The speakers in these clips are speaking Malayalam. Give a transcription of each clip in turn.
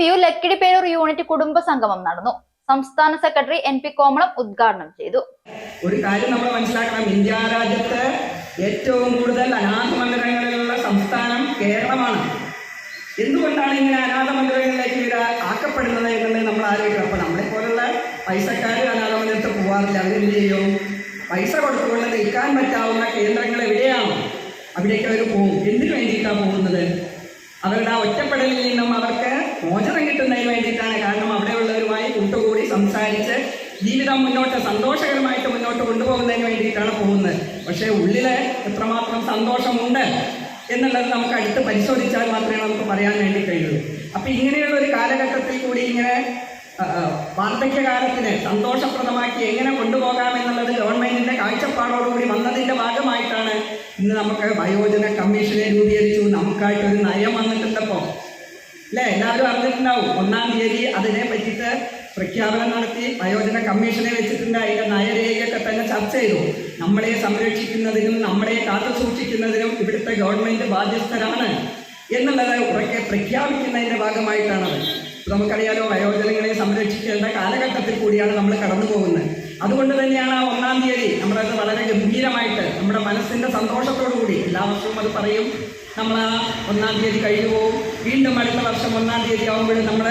പി യു ലക്കിടിപ്പേരൂർ യൂണിറ്റ് കുടുംബ സംഗമം നടന്നു. സംസ്ഥാന സെക്രട്ടറി എൻ പി കോമളം ഉദ്ഘാടനം ചെയ്തു. ഒരു കാര്യം നമ്മൾ മനസ്സിലാക്കണം. ഇന്ത്യ രാജ്യത്ത് ഏറ്റവും കൂടുതൽ അനാഥ മന്ദിരങ്ങളിലുള്ള സംസ്ഥാനം കേരളമാണ്. എന്തുകൊണ്ടാണ് ഇങ്ങനെ അനാഥ മന്ദിരങ്ങളിലേക്ക് ഇവർ ആക്കപ്പെടുന്നത് എന്നുള്ളത് നമ്മൾ ആലോചിക്കണം. അപ്പോൾ നമ്മളെ പോലുള്ള പൈസക്കാർ അനാഥ മന്ദിരത്തിൽ പോകാറില്ല അവരെന്ത് ചെയ്യും? പൈസ കൊടുത്തുകൊണ്ട് നിൽക്കാൻ പറ്റാവുന്ന കേന്ദ്രങ്ങൾ എവിടെയാണ് അവിടേക്ക് അവർ പോകും. എന്തിനു വേണ്ടിയിട്ടാണ് പോകുന്നത്? അവരുടെ ആ ഒറ്റപ്പെടലിൽ നിന്നും ജീവിതം മുന്നോട്ട് സന്തോഷകരമായിട്ട് മുന്നോട്ട് കൊണ്ടുപോകുന്നതിന് വേണ്ടിയിട്ടാണ് പോകുന്നത്. പക്ഷേ ഉള്ളിൽ എത്രമാത്രം സന്തോഷമുണ്ട് എന്നുള്ളത് നമുക്ക് അടുത്ത് പരിശോധിച്ചാൽ മാത്രമേ നമുക്ക് പറയാൻ വേണ്ടി കഴിയുള്ളൂ അപ്പം ഇങ്ങനെയുള്ള ഒരു കാലഘട്ടത്തിൽ കൂടി ഇങ്ങനെ വാർദ്ധക്യകാലത്തിന് സന്തോഷപ്രദമാക്കി എങ്ങനെ കൊണ്ടുപോകാം എന്നുള്ളത് ഗവൺമെന്റിന്റെ കാഴ്ചപ്പാടോടുകൂടി വന്നതിന്റെ ഭാഗമായിട്ടാണ് ഇന്ന് നമുക്ക് വയോജന കമ്മീഷനെ രൂപീകരിച്ചു. നമുക്കായിട്ട് ഒരു നയം വന്നിട്ടുണ്ടപ്പോൾ അല്ലേ? എല്ലാവരും അറിഞ്ഞിട്ടുണ്ടാവും. ഒന്നാം തീയതി അതിനെ പറ്റിയിട്ട് പ്രഖ്യാപനം നടത്തി വയോജന കമ്മീഷനെ വെച്ചിട്ടുണ്ട് അതിന്റെ നയരേഖയൊക്കെ തന്നെ ചർച്ച ചെയ്തു. നമ്മളെ സംരക്ഷിക്കുന്നതിനും നമ്മളെ കാത്തു സൂക്ഷിക്കുന്നതിനും ഇവിടുത്തെ ഗവൺമെന്റ് ബാധ്യസ്ഥരാണ് എന്നുള്ളത് ഉറക്കെ പ്രഖ്യാപിക്കുന്നതിന്റെ ഭാഗമായിട്ടാണത് നമുക്കറിയാലോ വയോജനങ്ങളെ സംരക്ഷിക്കേണ്ട കാലഘട്ടത്തിൽ കൂടിയാണ് നമ്മൾ കടന്നു പോകുന്നത്. അതുകൊണ്ട് തന്നെയാണ് ആ ഒന്നാം തീയതി നമ്മളത് വളരെ ഗംഭീരമായിട്ട് നമ്മുടെ മനസ്സിന്റെ സന്തോഷത്തോടു കൂടി എല്ലാ വർഷവും അത് പറയും. നമ്മൾ ആ ഒന്നാം തീയതി കഴിഞ്ഞു പോകും വീണ്ടും അടുത്ത വർഷം ഒന്നാം തീയതി ആകുമ്പോഴും നമ്മൾ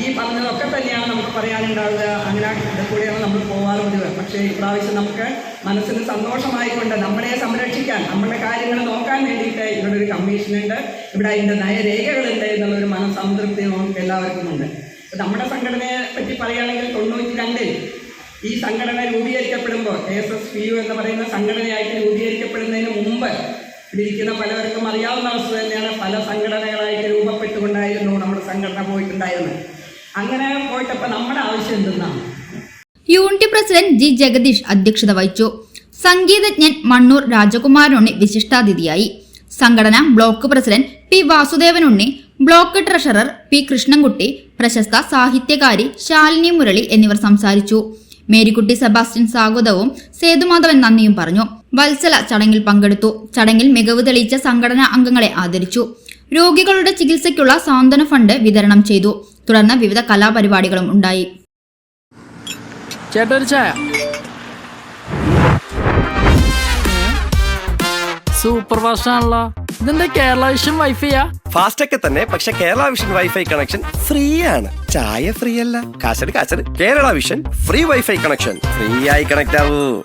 ഈ പറഞ്ഞതൊക്കെ തന്നെയാണ് നമുക്ക് പറയാനുണ്ടാവുക. അങ്ങനെ ഇതിൽ കൂടെയാണ് നമ്മൾ പോകാറുള്ളത് പക്ഷേ ഇപ്രാവശ്യം നമുക്ക് മനസ്സിന് സന്തോഷമായിക്കൊണ്ട് നമ്മളെ സംരക്ഷിക്കാൻ നമ്മുടെ കാര്യങ്ങൾ നോക്കാൻ വേണ്ടിയിട്ട് ഇവിടെ ഒരു കമ്മീഷനുണ്ട്. ഇവിടെ അതിന്റെ നയരേഖകളുണ്ട് എന്നുള്ളൊരു മനസ്സംതൃപ്തി നമുക്ക് എല്ലാവർക്കും ഉണ്ട്. നമ്മുടെ സംഘടനയെ പറ്റി പറയുകയാണെങ്കിൽ തൊണ്ണൂറ്റി രണ്ടിൽ ഈ സംഘടന രൂപീകരിക്കപ്പെടുമ്പോൾ K S S P U എന്ന് പറയുന്ന സംഘടനയായിട്ട് രൂപീകരിക്കപ്പെടുന്നതിന് മുമ്പ് ഇരിക്കുന്ന പലവർക്കും അറിയാവുന്ന അവസ്ഥ തന്നെയാണ് പല സംഘടനകളായിട്ട് രൂപപ്പെട്ടുകൊണ്ടായിരുന്നു നമ്മുടെ സംഘടന പോയിട്ടുണ്ടായിരുന്നത്. അങ്ങനെ പോയിട്ടപ്പോൾ നമ്മുടെ ആവശ്യം എന്തെന്നാണ് യൂണിറ്റ് പ്രസിഡന്റ് ജി ജഗദീഷ് അധ്യക്ഷത വഹിച്ചു. സംഗീതജ്ഞൻ മണ്ണൂർ രാജകുമാരനുണ്ണി വിശിഷ്ടാതിഥിയായി. സംഘടന block president P Vasudevanunni block treasurer P Krishnankutty പ്രശസ്ത സാഹിത്യകാരി ശാലിനി മുരളി എന്നിവർ സംസാരിച്ചു. മേരിക്കുട്ടി സെബാസ്റ്റ്യൻ സ്വാഗതവും സേതുമാധവൻ നന്ദിയും പറഞ്ഞു. വത്സല ചടങ്ങിൽ പങ്കെടുത്തു. ചടങ്ങിൽ മികവ് തെളിയിച്ച സംഘടനാ അംഗങ്ങളെ ആദരിച്ചു. രോഗികളുടെ ചികിത്സയ്ക്കുള്ള സാന്ത്വന ഫണ്ട് വിതരണം ചെയ്തു. തുടർന്ന് വിവിധ കലാപരിപാടികളും ഉണ്ടായി. ചായ. സൂപ്പർ ഫാസ്റ്റ് ആണല്ലോ കേരള വിഷൻ വൈഫൈയാ? ഫാസ്റ്റ് ഒക്കെ തന്നെ പക്ഷെ Kerala Vision wifi connection free ആണ് ചായ ഫ്രീ അല്ല കാശട് കാശട്. Kerala Vision free wifi connection free ആയി കണക്ട് ആവൂ